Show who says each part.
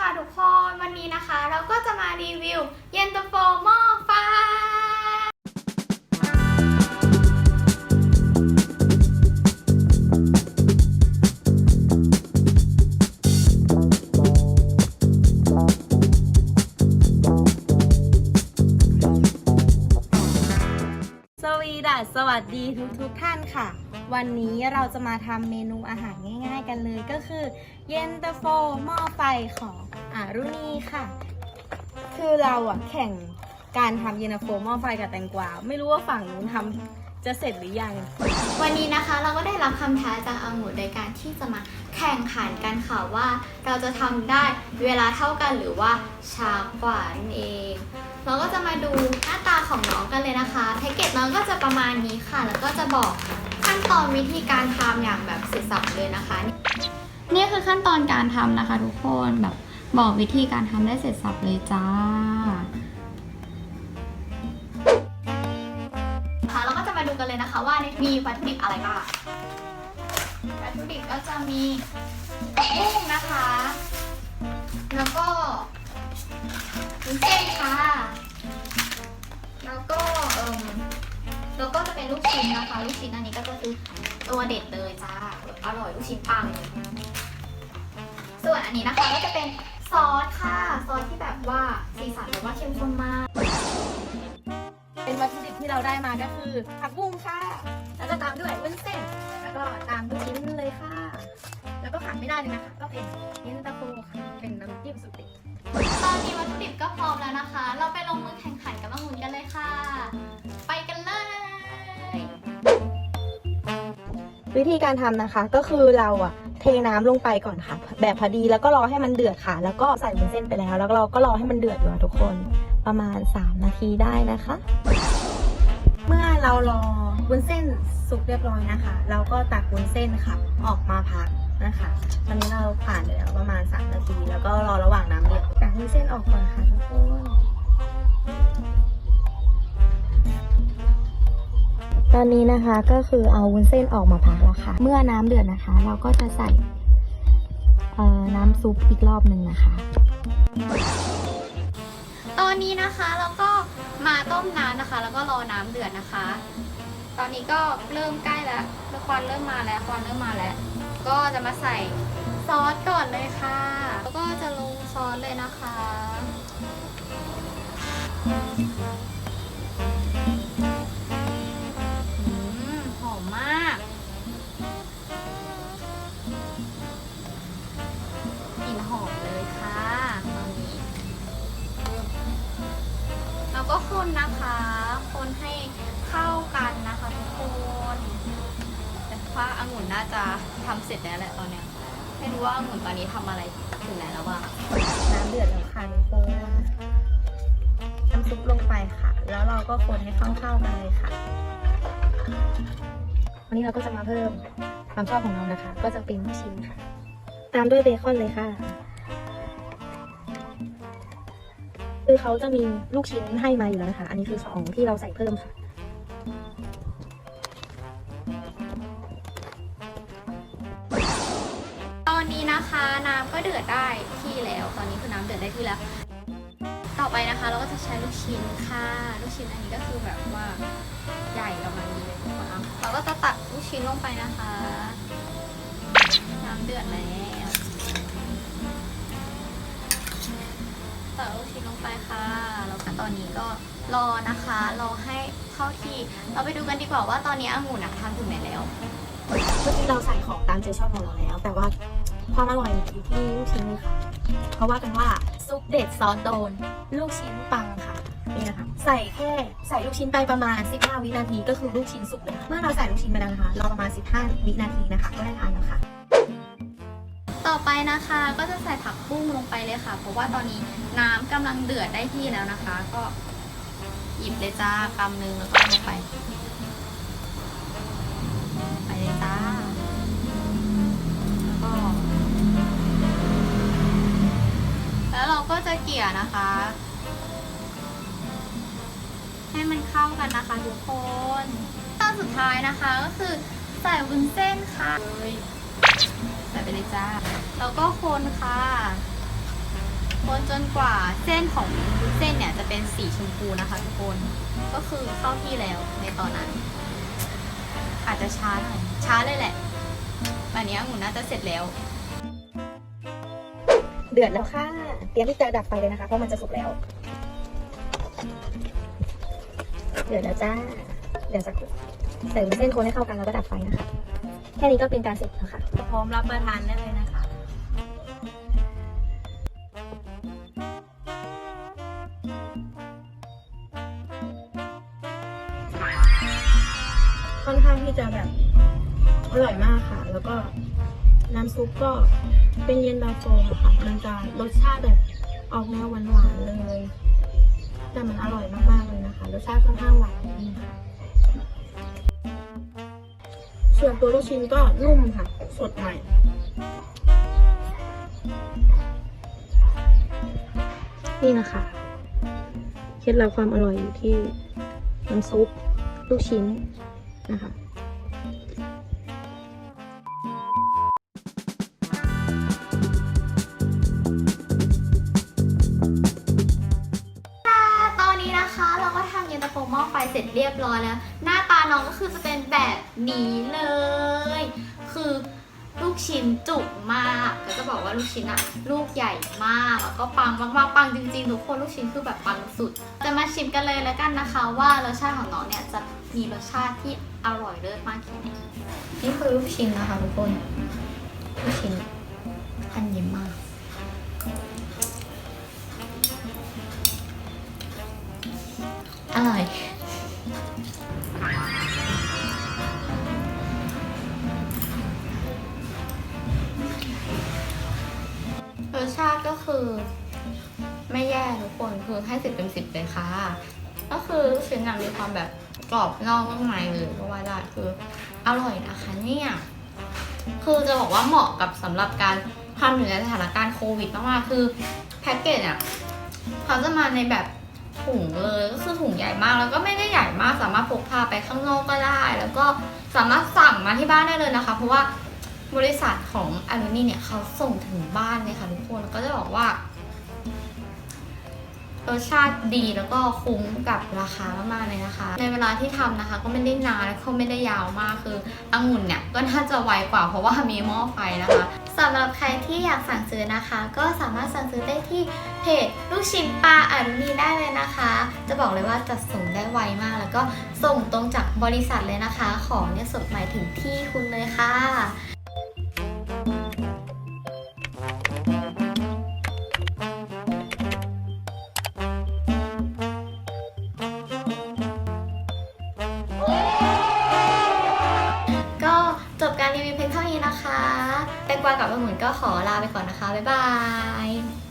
Speaker 1: ค่ะทุกคนวันนี้นะคะ เราก็จะมารีวิวเย็นตาโฟหม้อไฟ
Speaker 2: สวีดัสสวัสดีทุกทุกท่านค่ะ วันนี้เราจะมาทำเมนูอาหารง่ายๆกันเลยก็คือ เย็นตาโฟหม้อไฟของ รุณีค่ะ คือเราอะแข่งการทำเย็นตาโฟหม้อไฟกับแตงกวา ไม่รู้ว่าฝั่งนู้นทำจะเสร็จหรือยัง
Speaker 1: วันนี้นะคะเราก็ได้รับคำท้าจากอังุ่นโดยการที่จะมาแข่งขันกันค่ะว่า เราจะทำได้เวลาเท่ากันหรือว่าช้ากว่านั่นเอง เราก็จะมาดูหน้าตาของน้องกันเลยนะคะแพ็กเกจน้องก็จะประมาณนี้ค่ะ แล้วก็จะบอกขั้นตอนวิธีการทำอย่างแบบสุดสับเลยนะคะ นี่คือขั้นตอนการทำนะคะทุกคนแบบ บอกวิธีการทำได้เสร็จสับเลยจ้าค่ะเราก็จะมาดูกันเลยนะคะว่ามีวัตถุดิบอะไรบ้างวัตถุดิบก็จะมีกุ้งนะคะ แล้วก็วุ้นเส้นค่ะ แล้วก็เอ่มแล้วก็จะเป็นลูกชิ้นนะคะ ลูกชิ้นอันนี้ก็คือตัวเด็ดเลยจ้า อร่อยลูกชิ้นปังเลยส่วนอันนี้นะคะก็จะเป็น ซอสค่ะ ซอสที่แบบว่าสีสันแบบว่าเข้มข้นมาก
Speaker 2: เป็นวัตถุดิบที่เราได้มาก็คือผักบุ้งค่ะ แล้วก็ตามด้วยวุ้นเส้น แล้วก็ตามด้วยชิ้นเลยค่ะ แล้วก็ขาดไม่ได้เลยนะคะ ก็เป็นเย็นตาโฟค่ะ เป็นน้ำจิ้มสุดเด็ด
Speaker 1: ตอนนี้วัตถุดิบก็พร้อมแล้วนะคะ เราไปลงมือแข่งขันกับมังุนกันเลยค่ะ ไปกันเลย
Speaker 2: วิธีการทำนะคะก็คือเราอะ เทน้ำลงไปก่อนค่ะ แบบพอดีแล้วก็รอให้มันเดือดค่ะ แล้วก็ใส่วุ้นเส้นไปแล้ว แล้วเราก็รอให้มันเดือดอยู่ทุกคน ประมาณ 3 นาทีได้นะคะ เมื่อเรารอวุ้นเส้นสุกเรียบร้อยนะคะ เราก็ตักวุ้นเส้นค่ะ ออกมาพักนะคะตอนนี้เราผ่านไปแล้วประมาณ 3 นาที แล้วก็รอระหว่างน้ำเดือดตักวุ้นเส้นออกก่อนค่ะทุกคน ตอนนี้นะคะก็คือเอาวุ้นเส้นออกมาพักแล้วค่ะ เมื่อน้ำเดือดนะคะ เราก็จะใส่น้ำซุปอีกรอบหนึ่งนะคะ
Speaker 1: ตอนนี้นะคะเราก็มาต้มน้ำนะคะ แล้วก็รอน้ำเดือดนะคะ ตอนนี้ก็เริ่มใกล้แล้วควันเริ่มมาแล้วควันเริ่มมาแล้ว ก็จะมาใส่ซอสก่อนเลยค่ะ แล้วก็จะลงซอสเลยนะคะ ว่าองุ่นน่าจะทำเสร็จแล้วแหละตอนเนี้ยไม่รู้ว่าองุ่นตอนนี้ทำอะไรถึงไหนแล้วบ้าง
Speaker 2: น้ำเดือดแล้วค่ะทุกคนน้ำซุปลงไปค่ะ แล้วเราก็คนให้เข้าๆกันเลยค่ะ วันนี้เราก็จะมาเพิ่มความชอบของเรานะคะ ก็จะเป็นลูกชิ้นค่ะ ตามด้วยเบคอนเลยค่ะ คือเขาจะมีลูกชิ้นให้มาอยู่แล้วนะคะ อันนี้คือของที่เราใส่เพิ่มค่ะ
Speaker 1: นนี้นะคะ น้ำก็เดือดได้ที่แล้ว ตอนนี้คือน้ำเดือดได้ที่แล้ว ต่อไปนะคะเราก็จะใช้ลูกชิ้นค่ะ ลูกชิ้นอันนี้ก็คือแบบว่าใหญ่กำลังดีเลยทุกคนอะเราก็จะตักลูกชิ้นลงไปนะคะ น้ำเดือดแล้วตักลูกชิ้นลงไปค่ะแล้วก็ตอนนี้ก็รอนะคะรอให้เข้าที่ เราไปดูกันดีกว่าว่าตอนนี้องุ่นอะทำถึงไหนแล้ว
Speaker 2: เมื่อกี้เราใส่ของตามใจชอบของเราแล้ว แต่ว่า ความอร่อยอยู่ที่ลูกชิ้นเลยค่ะเพราะว่ากันว่าซุปเด็ดซอสโดน ลูกชิ้นปังค่ะนี่นะคะใส่แค่ใส่ลูกชิ้นไปประมาณ 15 วินาทีก็คือลูกชิ้นสุกเลยค่ะเมื่อเราใส่ลูกชิ้นไปแล้วนะคะรอประมาณ 15 วินาทีนะคะ ก็ได้ทานแล้วค่ะ
Speaker 1: ต่อไปนะคะก็จะใส่ผักบุ้งลงไปเลยค่ะ เพราะว่าตอนนี้น้ำกำลังเดือดได้ที่แล้วนะคะ ก็หยิบเลยจ้ากำนึงแล้วก็ลงไป ไปเลยจ้า แล้วเราก็จะเกี่ยนะคะ ให้มันเข้ากันนะคะทุกคนตอนสุดท้ายนะคะก็คือใส่วุ้นเส้นค่ะใส่ไปเลยจ้าแล้วก็คนค่ะ คนจนกว่าเส้นของวุ้นเส้นเนี่ยจะเป็นสีชมพูนะคะทุกคน ก็คือเข้าที่แล้วในตอนนั้น อาจจะช้าหน่อยช้าเลยแหละแบบนี้องุ่นน่าจะเสร็จแล้ว
Speaker 2: เดือดแล้วค่ะ เตรียมที่จะดับไฟเลยนะคะ เพราะมันจะสุกแล้ว เดือดแล้วจ้า เดี๋ยวสักครู่ใส่วุ้นเส้นคนให้เข้ากันแล้วก็ดับไฟนะคะ แค่นี้ก็เป็นการเสร็จแล้วค่ะ
Speaker 1: พร้อมรับประทานได้เลยนะคะ
Speaker 2: ค่อนข้างที่จะแบบอร่อยมากค่ะ แล้วก็น้ำซุปก็ เป็นเย็นตาโฟค่ะ มันจะรสชาติแบบออกแนวหวานๆเลย แต่มันอร่อยมากๆเลยนะคะ รสชาติค่อนข้างหวานค่ะส่วนตัวลูกชิ้นก็นุ่มค่ะ สดใหม่นี่นะคะเคล็ดลับความอร่อยอยู่ที่น้ำซุปลูกชิ้นนะคะ
Speaker 1: ก็ทำเย็นตาโฟหม้อไฟเสร็จเรียบร้อยแล้ว หน้าตาน้องก็คือจะเป็นแบบนี้เลย คือลูกชิ้นจุกมากก็จะบอกว่าลูกชิ้นอะลูกใหญ่มากแล้วก็ปังมากๆปังจริงๆทุกคนลูกชิ้นคือแบบปังสุด จะมาชิมกันเลยแล้วกันนะคะ ว่ารสชาติของน้องเนี่ยจะมีรสชาติที่อร่อยเลิศมากแค่ไหนนี่คือลูกชิ้นนะคะทุกคนลูกชิ้นพันเย็นมาก ร่อย รสชาติก็คือ ไม่แย่ทุกคนคือให้สิบเต็มสิบเลยค่ะ ก็คือลูกชิ้นน่ะมีความแบบกรอบนอกนุ่มในเลยก็ว่าได้คืออร่อยนะคะเนี่ยคือจะบอกว่าเหมาะกับสำหรับการทำอยู่ในสถานการณ์โควิดมากๆคือแพ็กเกจอะเขาจะมาในแบบ ถุงเลยก็คือถุงใหญ่มากแล้วก็ไม่ได้ใหญ่มากสามารถพกพาไปข้างนอกก็ได้ แล้วก็สามารถสั่งมาที่บ้านได้เลยนะคะ เพราะว่าบริษัทของอารุณีเนี่ยเขาส่งถึงบ้านเลยค่ะทุกคนแล้วก็จะบอกว่ารสชาติดีแล้วก็คุ้มกับราคามากๆเลยนะคะ ในเวลาที่ทำนะคะ ก็ไม่ได้นานและก็ไม่ได้ยาวมากคือองุ่นเนี่ยก็น่าจะไวกว่าเพราะว่ามีหม้อไฟนะคะ สำหรับใครที่อยากสั่งซื้อนะคะ ก็สามารถสั่งซื้อได้ที่เพจลูกชิ้นปลาอารุณีได้เลยนะคะ จะบอกเลยว่าจัดส่งได้ไวมาก แล้วก็ส่งตรงจากบริษัทเลยนะคะ ของเนี่ยสดใหม่ถึงที่คุณเลยค่ะ นี้นะคะ แตงกวากับองุ่นก็ขอลาไปก่อนนะคะ บ๊ายบาย